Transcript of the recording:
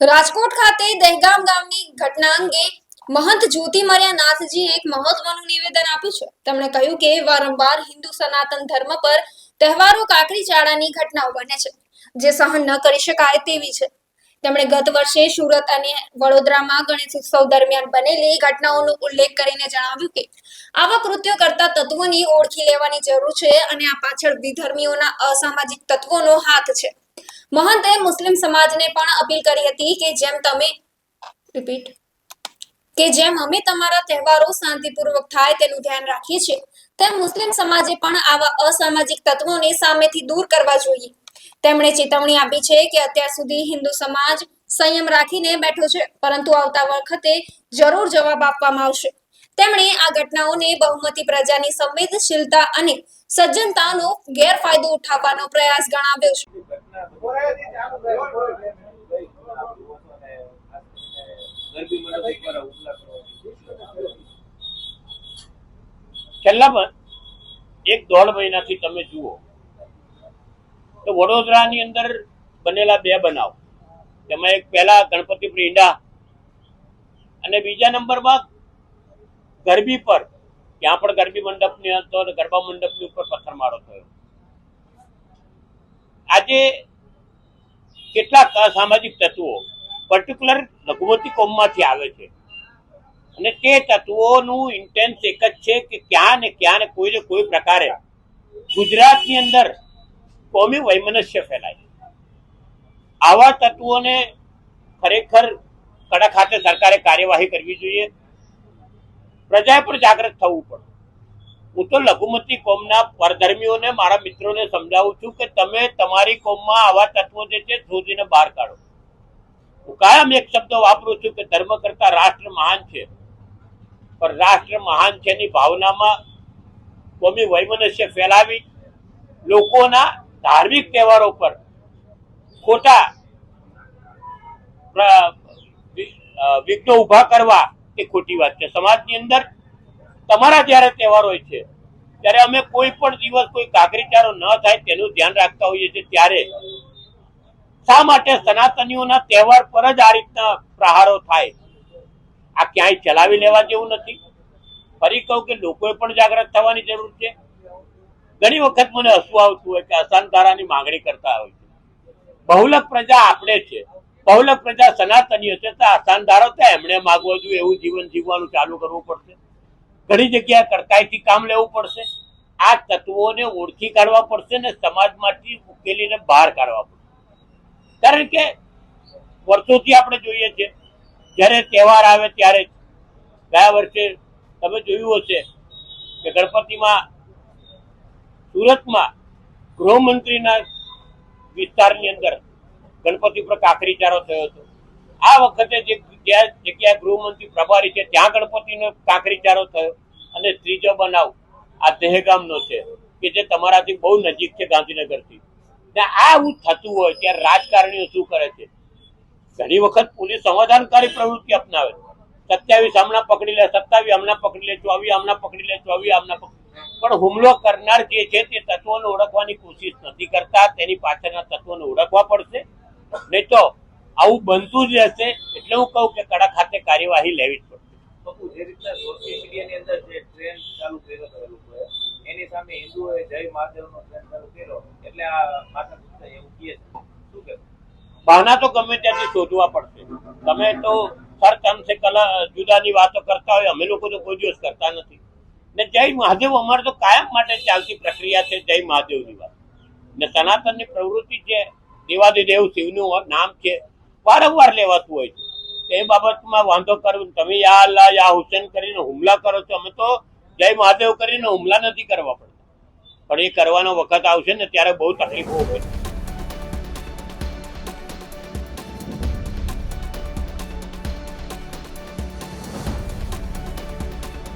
રાજકોટ ખાતે દહેગામ ગામની ઘટના અંગે મહંત જ્યોતિમર્યા નાથજી એક મહત્વનું નિવેદન આપ્યું છે. તેમણે કહ્યું કે વારંવાર હિન્દુ સનાતન ધર્મ પર તહેવારો કાકરી ચાળાની ઘટનાઓ બને છે, જે સહન ન કરી શકાય તેવી છે. તેમણે ગત વર્ષે સુરત અને વડોદરામાં ગણેશ ઉત્સવ દરમિયાન બનેલી ઘટનાઓનો ઉલ્લેખ કરીને જણાવ્યું કે આવા કૃત્યો કરતા તત્વોની ઓળખી લેવાની જરૂર છે અને આ પાછળ વિધર્મીઓના અસામાજિક તત્વોનો હાથ છે. મહંતે મુસ્લિમ સમાજને પણ અપીલ કરી હતી કે જેમ તમે રિપીટ, કે જેમ અમે તમારા તહેવારો શાંતિપૂર્વક થાય તેનું ધ્યાન રાખીએ છીએ, તેમ મુસ્લિમ સમાજે પણ આવા અસામાજિક તત્વોને સામેથી દૂર કરવા જોઈએ. તેમણે ચેતવણી આપી છે કે અત્યાર સુધી હિન્દુ સમાજ સંયમ રાખીને બેઠો છે, પરંતુ આવતા વખતે જરૂર જવાબ આપવામાં આવશે. તેમણે આ ઘટનાઓને બહુમતી પ્રજાની સંવેદનશીલતા અને સજ્જનતાનો ગેરફાયદો ઉઠાવવાનો પ્રયાસ ગણાવ્યો છે. છેલ્લા એક દોઢ મહિનાથી તમે જુઓ, તો વડોદરાની અંદર બનેલા બે બનાવ. તેમાં એક પહેલા ગણપતિ ઈંડા અને બીજા નંબરમાં ગરબી પર. ત્યાં પણ ગરબી મંડપની હતો અને ગરબા મંડપની ઉપર પથ્થરમારો થયો. આજે કેટલાક અસામાજિક તત્વો પર્ટિક્યુલર લઘુમતી કોમમાંથી આવે છે. અને તે તત્વોનું ઇન્ટેન્સ એક જ છે કે ક્યાં ને ક્યાં ને કોઈ ને કોઈ પ્રકારે ગુજરાતની અંદર કોમી વૈમનસ્ય ફેલાય આવા તત્વોને ખરેખર કડક હાથે સરકારે કાર્યવાહી કરવી જોઈએ. પ્રજાએ પણ જાગૃત થવું પડે. હું તો લઘુમતી કોમના પરધર્મીઓને, મારા મિત્રોને સમજાવું છું કે તમે તમારી કોમમાં આવા તત્વો જે છે શોધીને બહાર કાઢો. હું કાયમ એક શબ્દ વાપરું છું કે ધર્મ કરતા રાષ્ટ્ર મહાન છે. પણ રાષ્ટ્ર મહાન છે ની ભાવનામાં કોમી વૈમનસ્ય ફેલાવી, લોકોના ધાર્મિક તહેવારો પર ખોટા વિઘ્નો ઊભા કરવા એ ખોટી વાત છે. સમાજની અંદર તમારા જ્યારે તહેવાર હોય છે, ત્યારે અમે કોઈ પણ દિવસ કોઈ કાગરીચારો ન થાય તેનું ધ્યાન રાખતા હોઈએ છીએ ત્યારે. શા માટે સનાતનીઓના તહેવાર પર જ આ રીતના પ્રહારો થાય? આ ક્યાંય ચલાવી લેવા જેવું નથી. ફરી કહું કે લોકોએ પણ જાગૃત થવાની જરૂર છે. ઘણી વખત મને હસવું આવતું હોય કે અસાનધારાની માંગણી કરતા હોય છે. બહુલક પ્રજા આપણે છે. બહુલક પ્રજા સનાતનીઓ છે. તો અસાનધારો તો એમણે માગવો જોઈએ, એવું જીવન જીવવાનું ચાલુ કરવું પડશે. ઘણી જગ્યાએ કડકાઈથી કામ લેવું પડશે. આ તત્વોને ઓળખી કાઢવા પડશે ને સમાજમાંથી ઉકેલીને બહાર કાઢવા પડશે. કારણ કે વર્ષોથી આપણે જોઈએ છે જ્યારે તહેવાર આવે ત્યારે ગયા વર્ષે તમે જોયું હશે કે ગણપતિમાં સુરતમાં ગૃહમંત્રીના વિસ્તારની અંદર ગણપતિ પર કાંકરીચારો થયો હતો. આ વખતે જે જગ્યા જગ્યાએ ગૃહમંત્રી પ્રભારી છે, ત્યાં ગણપતિનો કાંકરીચારો થયો અને ત્રીજો બનાવ આ દહેગામનો છે, કે જે તમારાથી બહુ નજીક છે ગાંધીનગરથી. થી આવું થતું હોય ત્યારે રાજકારણીઓ શું કરે છે? ઘણી વખત પોલીસ સમાધાનકારી પ્રવૃત્તિ અપનાવે સત્યાવીસ હમણાં પકડી લે, સત્તાવીસ હમણાં પકડી લે, ચોવીસ હમણાં પકડી લે, ચોવીસ પકડી પણ હુમલો કરનાર જે છે તે તત્વોને ઓળખવાની કોશિશ નથી કરતા, તેની પાછળના તત્વોને ઓળખવા પડશે. નહીં તો આવું બનતું જ રહેશે એટલે હું કહું કે કડક હાથે કાર્યવાહી લેવી જ પડશે. બાપુ જે રીતના અંદર જે ટ્રેન્ડ ચાલુ કર્યો હતો એ એની સામે હિન્દુઓએ જય મહાદેવનો ચાલુ કર્યો એટલે આ માતા પિતા એવું કહે શું કે બહાના તો ગમે ત્યાંથી શોધવા પડશે. તમે તો ખર્ચ અંશે કલા જુદાની વાતો કરતા હોય અમે લોકો તો કોઈ દિવસ કરતા નથી. ને જય મહાદેવ અમારે તો કાયમ માટે ચાલતી પ્રક્રિયા છે જય મહાદેવની વાત. ને સનાતનની પ્રવૃત્તિ છે દેવાદિદેવ શિવનું નામ છે વારંવાર લેવાતું હોય છે. એ બાબતમાં વાંધો કરવો તમે યા અલ્લાહ યા હુસેન કરીને હુમલા કરો છો, અમે તો જય મહાદેવ કરીને હુમલા નથી કરવા પડતા. પણ એ કરવાનો વખત આવશે ને ત્યારે બહુ તકલીફો હોય થશે.